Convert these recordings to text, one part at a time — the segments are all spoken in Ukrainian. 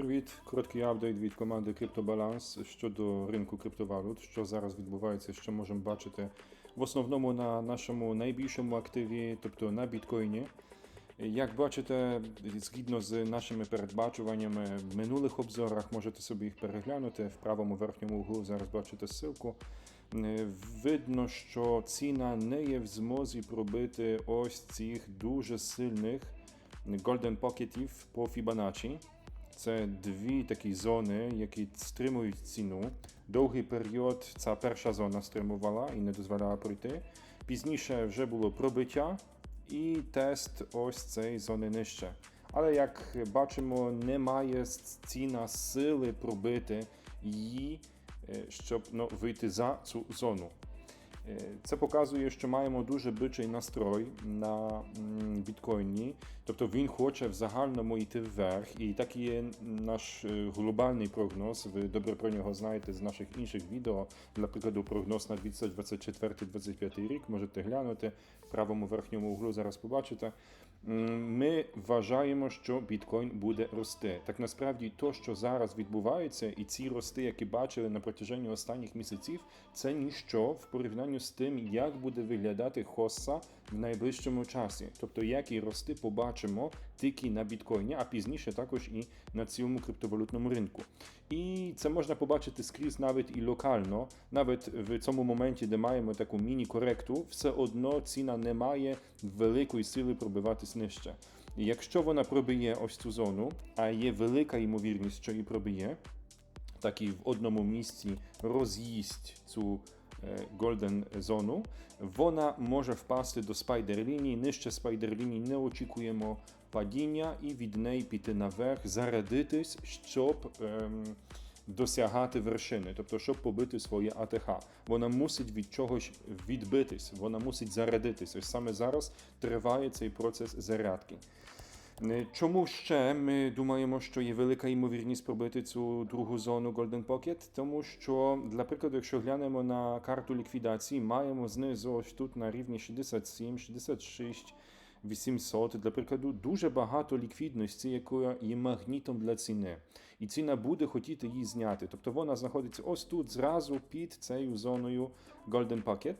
Привіт, короткий апдейт від команди CryptoBalance щодо ринку криптовалют, що зараз відбувається, що можемо бачити в основному на нашому найбільшому активі, тобто на біткоїні. Як бачите, згідно з нашими передбачуваннями в минулих обзорах, можете собі їх переглянути в правому верхньому углу. Зараз бачите ссылку. Видно, що ціна не є в змозі пробити ось цих дуже сильних Golden Pocketів по Fibonacci. Це дві такі зони, які стримують ціну. Довгий період ця перша зона стримувала і не дозволяла пройти. Пізніше вже було пробиття і тест ось цієї зони нижче. Але як бачимо, немає ціна сили пробити її, е, щоб ну, вийти за цю зону. Е, Це показує, що маємо дуже бичий настрой на біткоїні. Тобто він хоче в загальному йти вверх, і так є наш е, глобальний прогноз. Ви добре про нього знаєте з наших інших відео. Для прикладу, прогноз на 2024-2025 рік можете глянути в правому верхньому углу. Зараз побачите. Ми вважаємо, що біткоін буде рости. Так насправді, то, що зараз відбувається, і ці рости, які бачили на протяженні останніх місяців, це ніщо в порівнянні з тим, як буде виглядати хоса в найближчому часі. Тобто, які рости побачимо тільки на біткоїні, а пізніше також і на цілому криптовалютному ринку. І це можна побачити скрізь навіть і локально, навіть в цьому моменті, де маємо таку міні-коректу, все одно ціна не має великої сили пробиватись нижче. І якщо вона пробиє ось цю зону, а є велика ймовірність, що її пробиє, так і в одному місці роз'їсть цю Golden зону, вона може впасти до спайдер-лінії. Нижче спайдер-лінії не очікуємо падіння і від неї піти наверх, зарядитись, щоб ем, досягати вершини, тобто щоб побити своє АТХ. Вона мусить від чогось відбитись, вона мусить зарядитись. Ось саме зараз триває цей процес зарядки. Е, Чому ще ми думаємо, що є велика ймовірність пробити цю другу зону Golden Pocket? Тому що, для прикладу, якщо глянемо на карту ліквідації, маємо знизу ось тут на рівні 67, 66, 800, для прикладу, дуже багато ліквідності, яка є магнітом для ціни. І ціна буде хотіти її зняти. Тобто вона знаходиться ось тут, зразу під цією зоною Golden Pocket.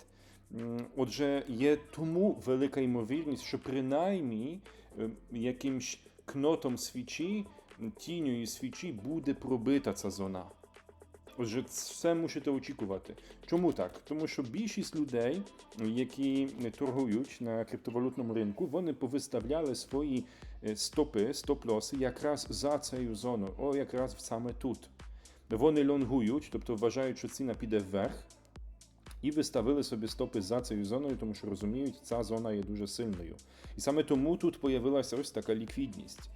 Отже, є тому велика ймовірність, що принаймні якимсь кнотом свічі, тіньою свічі буде пробита ця зона. Отже, це мусите очікувати. Чому так? Тому що більшість людей, які торгують на криптовалютному ринку, вони повиставляли свої е, стопи, стоп-лоси якраз за цією зоною, о, якраз саме тут. Вони лонгують, тобто вважають, що ціна піде вверх, і виставили собі стопи за цією зоною, тому що розуміють, ця зона є дуже сильною. І саме тому тут появилася ось така ліквідність.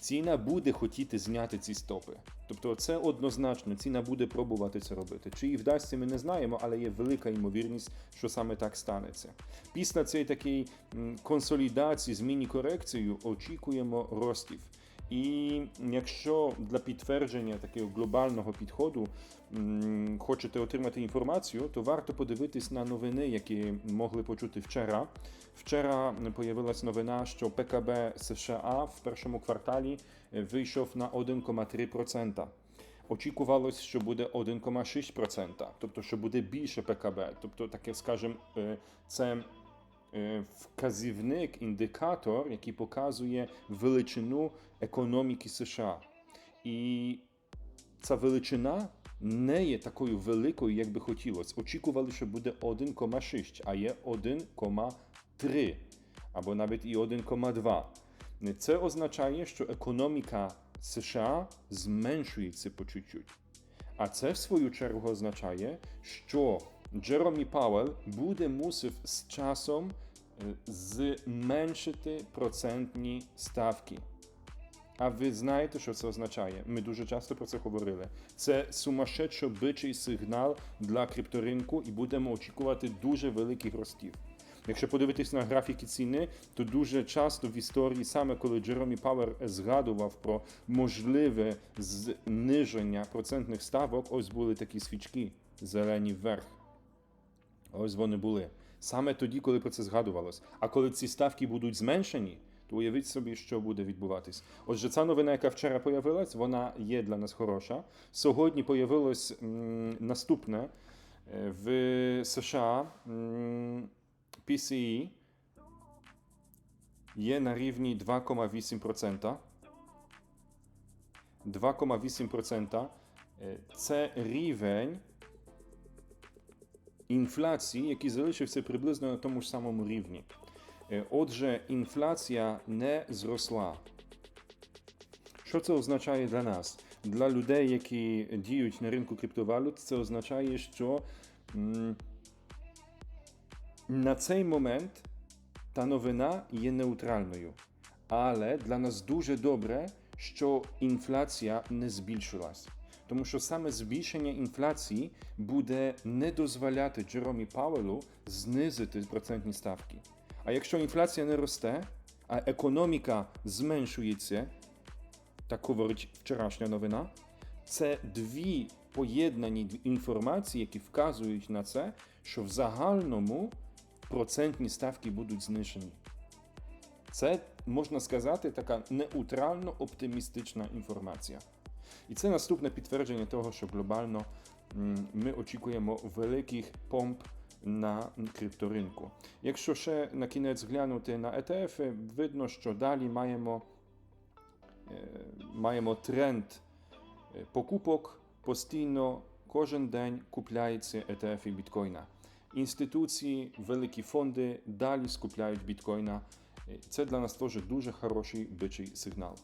Ціна буде хотіти зняти ці стопи. Тобто це однозначно, ціна буде пробувати це робити. Чи їй вдасться, ми не знаємо, але є велика ймовірність, що саме так станеться. Після цієї такої консолідації з міні-корекцією очікуємо ростів. І якщо для підтвердження такого глобального підходу хочете отримати інформацію, то варто подивитись на новини, які могли почути вчора. Вчора появилась новина, що ПКБ США в першому кварталі вийшов на 1,3%. Очікувалось, що буде 1,6%, тобто що буде більше ПКБ. Тобто, таке, скажімо, е, це вказівник, індикатор, який показує величину економіки США. І ця величина не є такою великою, як би хотілося. Очікували, що буде 1,6, а є 1,3 або навіть і 1,2. Це означає, що економіка США зменшується по чуть-чуть. А це в свою чергу означає, що Джеромі Пауел буде мусив з часом е, зменшити процентні ставки. А ви знаєте, що це означає? Ми дуже часто про це говорили. Це сумасшедшо бичий сигнал для крипторинку, і будемо очікувати дуже великих ростів. Якщо подивитись на графіки ціни, то дуже часто в історії, саме коли Джеромі Пауер згадував про можливе зниження процентних ставок, ось були такі свічки зелені вверх. Ось вони були. Саме тоді, коли про це згадувалось. А коли ці ставки будуть зменшені, то уявіть собі, що буде відбуватись. Отже, ця новина, яка вчора появилась, вона є для нас хороша. Сьогодні появилось наступне Е, в США PCE є на рівні 2,8%. 2,8% Е, це рівень інфляції, який залишився приблизно на тому ж самому рівні. Отже, інфляція не зросла. Що це означає для нас? Для людей, які діють на ринку криптовалют, це означає, що на цей момент та новина є неутральною. Але для нас дуже добре, що інфляція не збільшилась. Тому що саме збільшення інфляції буде не дозволяти Джеромі Пауелу знизити процентні ставки. А якщо інфляція не росте, а економіка зменшується, так говорить вчорашня новина, це дві поєднані інформації, які вказують на це, що в загальному процентні ставки будуть знижені. Це можна сказати така неутрально оптимістична інформація. І це наступне підтвердження того, що глобально ми очікуємо великих помп на крипторинку. Якщо ще на кінець глянути на ETF, видно, що далі маємо, е, маємо тренд е, покупок постійно кожен день купляється ETF біткоїна. Інституції, великі фонди далі скупляють біткоїна. Е, Це для нас теж дуже хороший бичий сигнал.